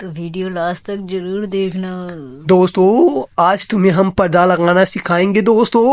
तो video last तक जरूर देखना दोस्तों आज तुम्हें हम पर्दा लगाना सिखाएंगे दोस्तों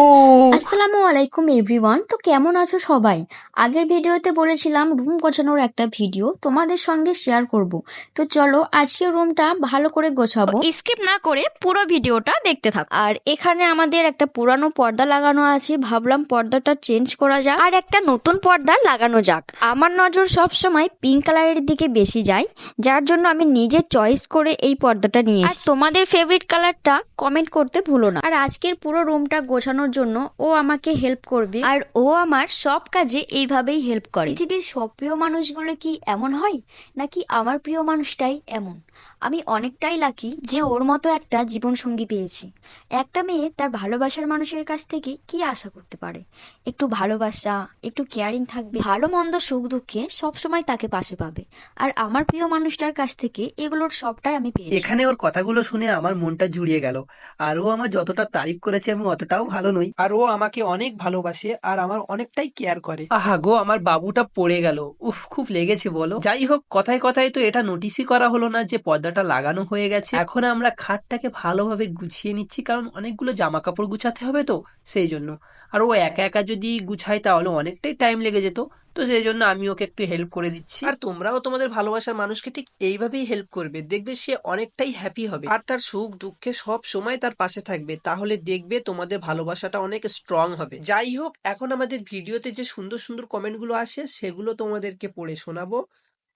আসসালামু আলাইকুম এভরিওয়ান তো কেমন আছো সবাই আগের ভিডিওতে বলেছিলাম রুম গোছানোর একটা ভিডিও তোমাদের সঙ্গে শেয়ার করব তো চলো আজকে রুমটা ভালো করে গোছাবো স্কিপ না করে পুরো ভিডিওটা দেখতে থাকো আর এখানে আমাদের একটা পুরানো পর্দা লাগানো আছে ভাবলাম পর্দাটা চেঞ্জ করা যাক আর একটা নতুন পর্দা লাগানো যাক আমার নজর সব সময় পিঙ্ক কালারের দিকে বেশি যায় যার জন্য আমি নিজে চয়েস করে এই পর্দাটা নিয়ে আর তোমাদের ফেভারিট কালারটা কমেন্ট করতে ভুলো না। আর আজকের পুরো রুমটা গোছানোর জন্য ও আমাকে হেল্প করবে। আর ও আমার সব কাজে এইভাবেই হেল্প করে। পৃথিবীর সব প্রিয় মানুষগুলো কি এমন হয়? নাকি আমার প্রিয় মানুষটাই এমন? আমি অনেকটাই লাকি যে ওর মতো একটা জীবন সঙ্গী পেয়েছি। একটা মেয়ে তার ভালোবাসার মানুষের কাছ থেকে কি আশা করতে পারে? একটু ভালোবাসা একটু কেয়ারিং থাকবে ভালো মন্দ সুখ দুঃখে সবসময় তাকে পাশে পাবে। আর আমার প্রিয় মানুষটার কাছ থেকে এগুলোর সবটাই আমি পেয়েছি। এখানে ওর কথাগুলো শুনে আমার মনটা জুড়িয়ে গেল। আর ও আমার যতটা তারিফ করেছে আমি অতটাও ভালো নই। আর ও আমাকে অনেক ভালোবাসে আর আমার অনেকটাই কেয়ার করে। আহা গো আমার বাবুটা পড়ে গেল। উফ খুব লেগেছে বলো। যাই হোক কথায় কথায় তো এটা নোটিসই করা হলো না যে পর্দাটা লাগানো হয়ে গেছে। এখন আমরা খাটটাকে ভালোভাবে গুছিয়ে নিচ্ছি, কারণ অনেকগুলো জামা কাপড় গুছাতে হবে তো, সেই জন্য। আর ও একা একা যদি গুছায় তাহলে অনেকটাই টাইম লেগে যেত, তো সেই জন্য আমি ওকে একটু হেল্প করে দিচ্ছি। আর তোমরাও তোমাদের ভালোবাসার মানুষকে ঠিক এইভাবেই হেল্প করবে, দেখবে সে অনেকটাই হ্যাপি হবে। আর তার সুখ দুঃখে সব সময় তার পাশে থাকবে, তাহলে দেখবে তোমাদের ভালোবাসাটা অনেক স্ট্রং হবে। যাই হোক, এখন আমাদের ভিডিওতে যে সুন্দর সুন্দর কমেন্টগুলো আসে, সেগুলো তোমাদেরকে পড়ে শোনাবো।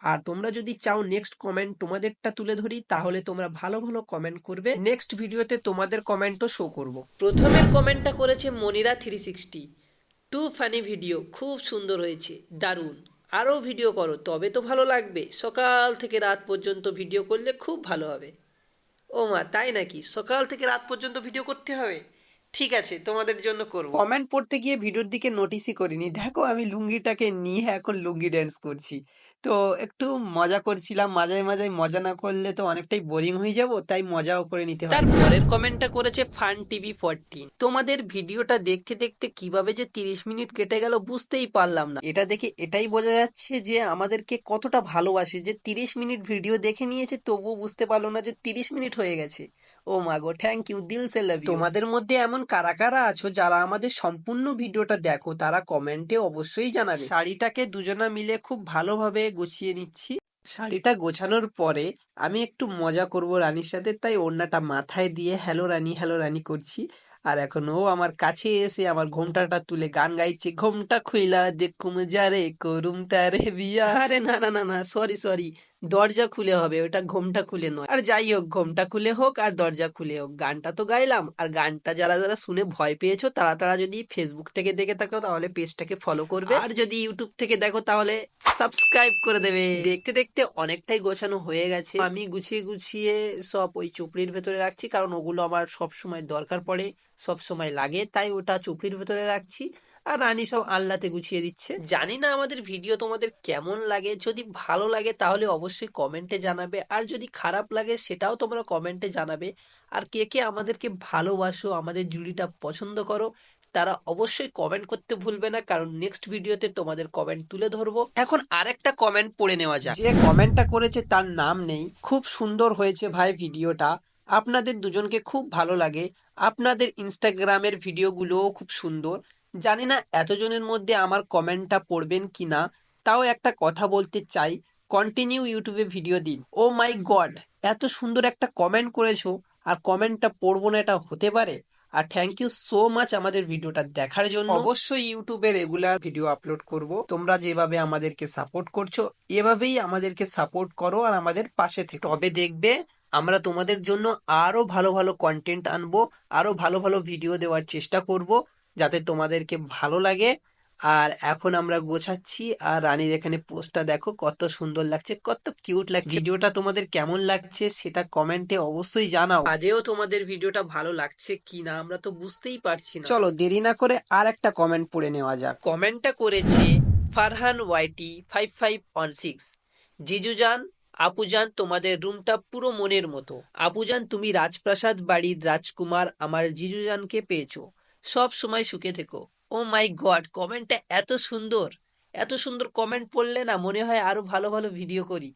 আর তোমরা যদি চাও নেক্সট কমেন্ট তোমাদেরটা তুলে ধরি, তাহলে তোমরা ভালো ভালো কমেন্ট করবে। নেক্সট ভিডিওতে তোমাদের কমেন্টও শো করব। প্রথমের কমেন্টটা করেছে Monira three sixty two funny video খুব সুন্দর হয়েছে, দারুণ। আরও ভিডিও করো, তবে তো ভালো লাগবে। সকাল থেকে রাত পর্যন্ত ভিডিও করলে খুব ভালো হবে। ও মা, তাই নাকি? সকাল থেকে রাত পর্যন্ত ভিডিও করতে হবে? ঠিক আছে, তোমাদের জন্য করব। কমেন্ট পড়তে গিয়ে ভিডিওর দিকে নোটিসই করিনি। দেখো আমি লুঙ্গিটাকে নিয়ে এখন লুঙ্গি ড্যান্স করছি। তো একটু মজা করছিলাম। মাঝে মাঝে মজা না করলে তো অনেকটাই বোরিং হয়ে যাব তাই মজাও করে নিতে হবে তার পরের কমেন্টটা করেছে ফান টিভি ফোরটিন তোমাদের ভিডিওটা দেখতে দেখতে কীভাবে যে তিরিশ মিনিট কেটে গেল বুঝতেই পারলাম না। এটা দেখে এটাই বোঝা যাচ্ছে যে আমাদেরকে কতটা ভালোবাসে যে তিরিশ মিনিট ভিডিও দেখে নিয়েছে তবুও বুঝতে পারল না যে তিরিশ মিনিট হয়ে গেছে। ও মাগো থ্যাংক ইউ দিল সে লাভ তোমাদের মধ্যে এমন কারা কারা আছো যারা আমাদের সম্পূর্ণ ভিডিওটা দেখো তারা কমেন্টে অবশ্যই জানাবে। শাড়িটাকে দুজনা মিলে খুব ভালোভাবে গুছিয়ে নিচ্ছি। শাড়িটা গোছানোর পরে আমি একটু মজা করব রানীর সাথে, তাই ওড়নাটা মাথায় দিয়ে হ্যালো রানী হ্যালো রানী করছি। আর এখন ও আমার কাছে এসে আমার ঘোমটাটা তুলে গান গাইছে, ঘোমটা খুইলা দেখুম যারে করুম তারে বিয়া। আরে না না না না সরি সরি দরজা খুলে হবে, ওটা ঘোমটা খুলে নয়। আর যাই হোক, ঘোমটা খুলে হোক আর দরজা খুলে হোক। গানটা তো গাইলাম, আর গানটা যারা যারা শুনে ভয় পেয়েছ, তারা তারা যদি ফেসবুক থেকে দেখে থাকো, তাহলে পেজটাকে ফলো করবে। আর যদি ইউটিউব থেকে দেখো, তাহলে সাবস্ক্রাইব করে দেবে। দেখতে দেখতে অনেকটাই গোছানো হয়ে গেছে। আমি গুছিয়ে গুছিয়ে সব ওই চুপড়ির ভেতরে রাখছি, কারণ ওগুলো আমার সব সময় দরকার পড়ে সব সময় লাগে, তাই ওটা চুপড়ির ভেতরে রাখছি। আর রানী সব আল্লাতে গুছিয়ে দিচ্ছে। জানি না আমাদের ভিডিও তোমাদের কেমন লাগে। যদি ভালো লাগে তাহলে অবশ্যই কমেন্টে জানাবে। আর যদি খারাপ লাগে সেটাও তোমরা কমেন্টে জানাবে। আর কে কে আমাদেরকে ভালোবাসো, আমাদের জুড়িটা পছন্দ করো, তারা অবশ্যই কমেন্ট করতে ভুলবে না। কারণ নেক্সট ভিডিওতে তোমাদের কমেন্ট তুলে ধরবো। এখন আরেকটা কমেন্ট পড়ে নেওয়া যাক। যে কমেন্টটা করেছে তার নাম নেই। খুব সুন্দর হয়েছে ভাই ভিডিওটা। আপনাদের দুজনকে খুব ভালো লাগে। আপনাদের ইনস্টাগ্রামের ভিডিওগুলোও খুব সুন্দর। জানি না এতজনের মধ্যে আমার কমেন্টটা পড়বেন কি না তাও একটা কথা বলতে চাই। কন্টিনিউ ইউটিউবে ভিডিও দিন। ও মাই গড এত সুন্দর একটা কমেন্ট করেছ, আর কমেন্টটা পড়ব না, এটা হতে পারে? আর থ্যাংক ইউ সো মাচ আমাদের ভিডিওটা দেখার জন্য। অবশ্যই ইউটিউবে রেগুলার ভিডিও আপলোড করব। তোমরা যেভাবে আমাদেরকে সাপোর্ট করছ, এভাবেই আমাদেরকে সাপোর্ট করো আর আমাদের পাশে থেকে। তবে দেখবে, আমরা তোমাদের জন্য আরও ভালো ভালো কন্টেন্ট আনব, আরও ভালো ভালো ভিডিও দেওয়ার চেষ্টা করব। যাতে তোমাদেরকে ভালো লাগে। আর এখন আমরা গোছাচ্ছি। আর রানীর এখানে পোস্টটা দেখো কত সুন্দর লাগছে কত কিউট লাগছে। ভিডিওটা তোমাদের কেমন লাগছে সেটা কমেন্টে অবশ্যই জানাও। আদেও তোমাদের ভিডিওটা ভালো লাগছে কি না আমরা তো বুঝতেই পারছি না। চলো দেরি না করে আর একটা কমেন্ট পড়ে নেওয়া যাক। কমেন্টটা করেছে Farhan YT five five one six জিজুজান আপুজান তোমাদের রুমটা পুরো মনের মতো। আপুজান তুমি রাজপ্রাসাদ বাড়ির রাজকুমার আমার জিজুজানকে পেয়েছ। সব সময় সুখে থেকো। ও মাই গড কমেন্টটা এত সুন্দর। এত সুন্দর কমেন্ট পড়লে না মনে হয় আরও ভালো ভালো ভিডিও করি।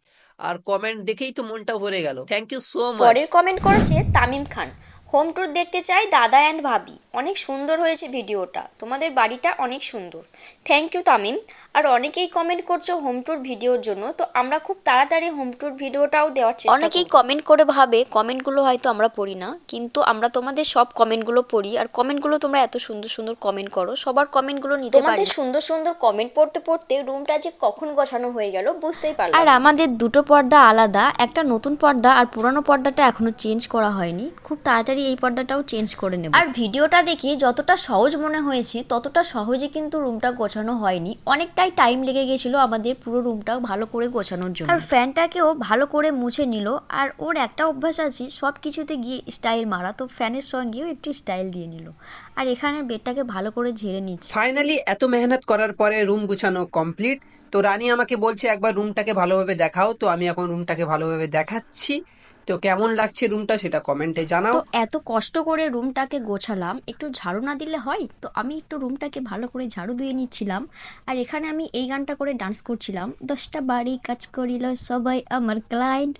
আর কমেন্ট দেখেই তো মনটা ভরে গেল। থ্যাংক ইউ সো মাচ পরের কমেন্ট করেছে তামিম খান। হোম ট্যুর দেখতে চাই দাদা অ্যান্ড ভাবি। অনেক সুন্দর হয়েছে ভিডিওটা। তোমাদের বাড়িটা অনেক সুন্দর। Thank you Tamim. আর অনেকেই কমেন্ট করছ হোম ট্যুর ভিডিওর জন্য। তো আমরা খুব তাড়াতাড়ি হোম ট্যুর ভিডিওটাও দেওয়ার চেষ্টা অনেকেই কমেন্ট করে ভাবে কমেন্টগুলো হয়তো আমরা পড়ি না। কিন্তু আমরা তোমাদের সব কমেন্টগুলো পড়ি। আর কমেন্টগুলো তোমরা এত সুন্দর সুন্দর কমেন্ট করো সবার কমেন্টগুলো নিতে পারি তোমাদের সুন্দর সুন্দর কমেন্ট পড়তে পড়তে রুমটা যে কখন গোছানো হয়ে গেল বুঝতেই পারলাম আর আমাদের দুটো পর্দা আলাদা, একটা নতুন পর্দা আর পুরানো পর্দাটা এখনও চেঞ্জ করা হয়নি। খুব তাড়াতাড়ি এই পর্দাটাও চেঞ্জ করে নেব। আর ভিডিওটা দেখে যতটা সহজ মনে হয়েছে, ততটা সহজে কিন্তু রুমটা গোছানো হয়নি। অনেকটাই টাইম লেগে গেছিল আমাদের পুরো রুমটা ভালো করে গোছানোর জন্য। আর ফ্যানটাকেও ভালো করে মুছে নিল। আর ওর একটা অভ্যাস আছে সব কিছুতে গিয়ে স্টাইল মারা। তো ফ্যানের সঙ্গেও একটু স্টাইল দিয়ে নিল। আর এখানে বেডটাকে ভালো করে ঝেড়ে নিচ্ছে। ফাইনালি এত মেহনত করার পরে রুম গুছানো কমপ্লিট। তো রানী আমাকে বলছে একবার রুমটাকে ভালোভাবে দেখাও। তো আমি এখন রুমটাকে ভালোভাবে দেখাচ্ছি। তো কেমন লাগছে রুমটা সেটা কমেন্টে জানাও। তো এত কষ্ট করে রুমটাকে গোছালাম একটু ঝাড়ু না দিলে হয়? তো আমি একটু রুমটাকে ভালো করে ঝাড়ু দিয়ে নিচ্ছিলাম। আর এখানে আমি এই গানটা করে ডান্স করছিলাম। দশটা বাড়ি কাজ করিল সবাই আমার ক্লায়েন্ট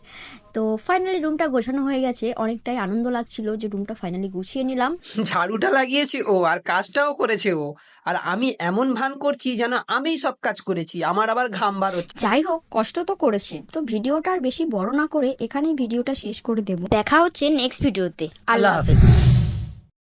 তো ফাইনালি রুমটা গোছানো হয়ে গেছে। অনেকটাই আনন্দ লাগছিল যে রুমটা ফাইনালি গুছিয়ে নিলাম। ঝাড়ুটা লাগিয়েছে ও আর কাজটাও করেছে ও। আর আমি এমন ভান করছি যেন আমি সব কাজ করেছি আমার আবার ঘাম বার হচ্ছে। যাই হোক কষ্ট তো করেছে। তো ভিডিওটা আর বেশি বড় না করে এখানেই ভিডিওটা শেষ করে দেব। দেখা হচ্ছে নেক্সট ভিডিওতে আল্লাহ হাফেজ।